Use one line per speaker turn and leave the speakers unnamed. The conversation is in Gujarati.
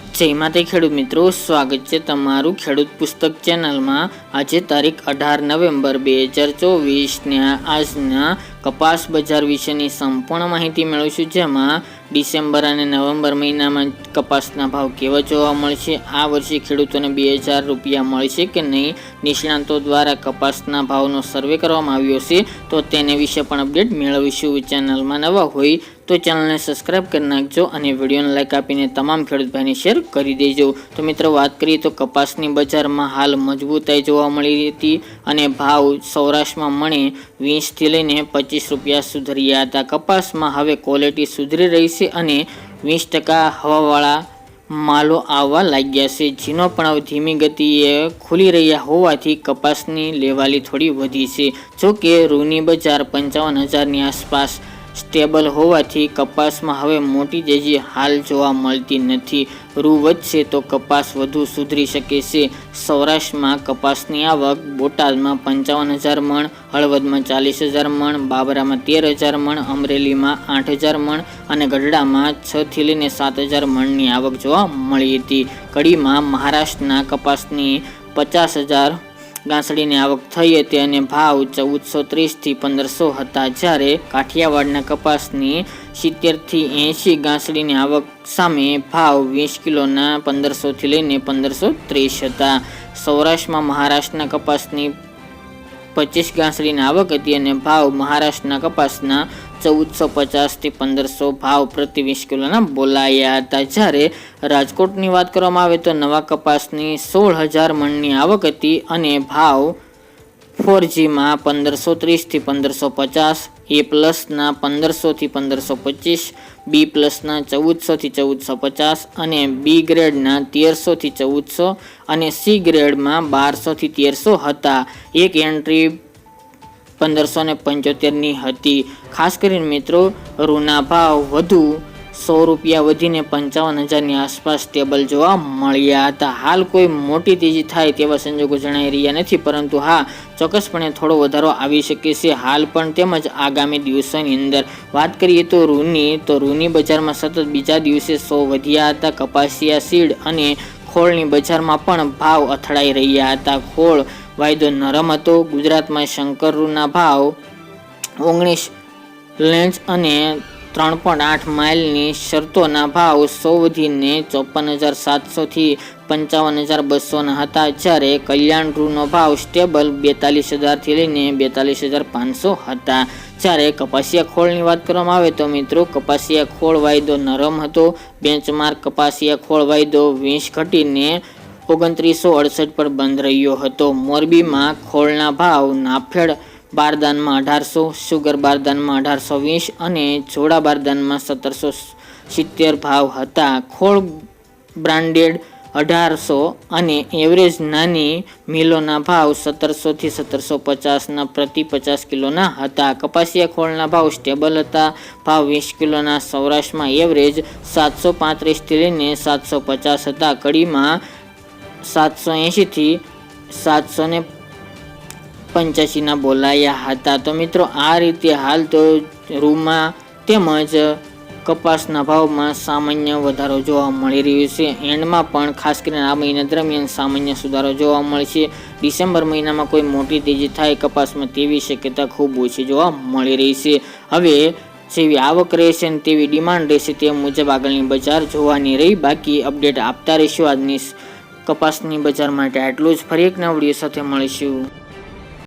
જય માતા ખેડૂત મિત્રો, સ્વાગત છે તમારું ખેડૂત પુસ્તક ચેનલમાં. આજે તારીખ અઢાર નવેમ્બર બે હજાર ચોવીસના આજના કપાસ બજાર વિશેની સંપૂર્ણ માહિતી મેળવીશું, જેમાં ડિસેમ્બર અને નવેમ્બર મહિનામાં કપાસના ભાવ કેવા જોવા મળશે? આ વર્ષે ખેડૂતોને બે હજાર રૂપિયા મળશે કે નહીં? નિષ્ણાંતો દ્વારા કપાસના ભાવનો સર્વે કરવામાં આવ્યો છે, તો તેને વિશે પણ અપડેટ મેળવીશું. ચેનલમાં નવા હોય તો ચેનલને સબસ્ક્રાઇબ કરી નાખજો અને વિડીયોને લાઇક આપીને તમામ ખેડૂત ભાઈને શેર કરી દેજો. તો મિત્રો, વાત કરીએ તો કપાસની બજારમાં હાલ મજબૂતાઈ જોવા મળી હતી અને ભાવ સૌરાષ્ટ્રમાં મણે વીસથી લઈને પચીસ રૂપિયા સુધર્યા હતા. કપાસમાં હવે ક્વોલિટી સુધરી રહી છે. અને વીસ ટકા હવાવાળા માલો આવવા લાગ્યા છે, જેનો પણ ધીમી ગતિએ ખુલી રહ્યા હોવાથી કપાસની લેવાલી થોડી વધી છે. જોકે રૂની બજાર પંચાવન હજારની આસપાસ સ્ટેબલ હોવાથી કપાસમાં હવે મોટી તેજી હાલ જોવા મળતી નથી. રૂ વધશે તો કપાસ વધુ સુધરી શકે છે. સૌરાષ્ટ્રમાં કપાસની આવક બોટાદમાં પંચાવન હજાર મણ, હળવદમાં ચાલીસ હજાર મણ, બાબરામાં તેર હજાર મણ, અમરેલીમાં આઠ હજાર મણ અને ગઢડામાં છથી લઈને સાત હજાર મણની આવક જોવા મળી હતી. કડીમાં મહારાષ્ટ્રના કપાસની પચાસ હજાર ગાંસડીની આવક થઈ હતી અને ભાવ ચૌદસો ત્રીસથી પંદરસો હતા. જ્યારે કાઠિયાવાડના કપાસની સિત્તેરથી એંશી ગાંસડીની આવક સામે ભાવ વીસ કિલોના પંદરસોથી લઈને પંદરસો ત્રીસ હતા. સૌરાષ્ટ્રમાં મહારાષ્ટ્રના કપાસની પચીસ ગાંસડીની આવક હતી અને ભાવ મહારાષ્ટ્રના કપાસના ચૌદસો પચાસથી પંદરસો ભાવ પ્રતિ વીસ કિલોના બોલાયા હતા. જ્યારે રાજકોટની વાત કરવામાં આવે તો નવા કપાસની સોળ હજાર મણની આવક હતી અને ભાવ ફોર જીમાં પંદરસો ત્રીસથી પંદરસો પચાસ એ પ્લસના પંદરસોથી પંદરસો પચીસ બી પ્લસના ચૌદસોથી ચૌદસો પચાસ અને બી ગ્રેડના તેરસોથી ચૌદસો અને સી ગ્રેડમાં બારસોથી તેરસો હતા. એક એન્ટ્રી પંદરસો ને પંચોતેરની હતી. ખાસ કરીને મિત્રો રૂના ભાવ વધુ સો રૂપિયા વધીને પંચાવન હજારની આસપાસ ટેબલ જોવા મળ્યા હતા. હાલ કોઈ મોટી તેજી થાય તેવા સંજોગો જણાઈ રહ્યા નથી, પરંતુ હા, ચોક્કસપણે થોડો વધારો આવી શકે છે. હાલ પણ તેમજ આગામી દિવસોની અંદર વાત કરીએ તો રૂની તો રૂની બજારમાં સતત બીજા દિવસે સો વધ્યા હતા. કપાસિયા સીડ અને ખોળની બજારમાં પણ ભાવ અથડાઈ રહ્યા હતા. ખોળ વાયદો નરમ હતો. ગુજરાતમાં શંકરરૂના ભાવ ઓગણીસ લેન્ચ અને ત્રણ પોઈન્ટ આઠ માઇલની શરતોના ભાવ સો વધીને ચોપન હજાર સાતસોથી પંચાવન હજાર બસોના હતા. જ્યારે કલ્યાણ રૂનો ભાવ સ્ટેબલ બેતાલીસ હજારથી લઈને બેતાલીસ હજાર પાંચસો હતા. જ્યારે કપાસિયા ખોળની વાત કરવામાં આવે તો મિત્રો કપાસિયા ખોળ વાયદો નરમ હતો. બેન્ચમાર્ક કપાસિયા ખોળ વાયદો વીસ ઘટીને ઓગણત્રીસો અડસઠ પર બંધ રહ્યો હતો. મોરબીમાં ખોળના ભાવ નાફેડ બારદાનમાં અઢારસો, સુગર બારદાનમાં અઢારસો વીસ અને જોડા બારદાનમાં સત્તરસો સિત્તેર ભાવ હતા. ખોળ બ્રાન્ડેડ અઢારસો અને એવરેજ નાની મિલોના ભાવ સત્તરસોથી સત્તરસો પચાસના પ્રતિ પચાસ કિલોના હતા. કપાસિયા ખોળના ભાવ સ્ટેબલ હતા. ભાવ વીસ કિલોના સૌરાષ્ટ્રમાં એવરેજ સાતસો પાંત્રીસથી લઈને સાતસો પચાસ હતા. કડીમાં સાતસો એંશીથી સાતસો ને પંચ્યાસીના બોલાયા હતા. તો મિત્રો, આ રીતે હાલ તો રૂમાં તેમજ કપાસના ભાવમાં સામાન્ય વધારો જોવા મળી રહ્યો છે. એન્ડમાં પણ ખાસ કરીને આ મહિના દરમિયાન સામાન્ય સુધારો જોવા મળશે. ડિસેમ્બર મહિનામાં કોઈ મોટી તેજી થાય કપાસમાં તેવી શક્યતા ખૂબ ઓછી જોવા મળી રહી છે. હવે જેવી આવક રહેશે અને તેવી ડિમાન્ડ રહેશે તે મુજબ આગળની બજાર જોવાની રહી. બાકી અપડેટ આપતા રહીશું આજની કપાસની બજાર માટે આટલું જ ફરી એક નવા સાથે મળીશું.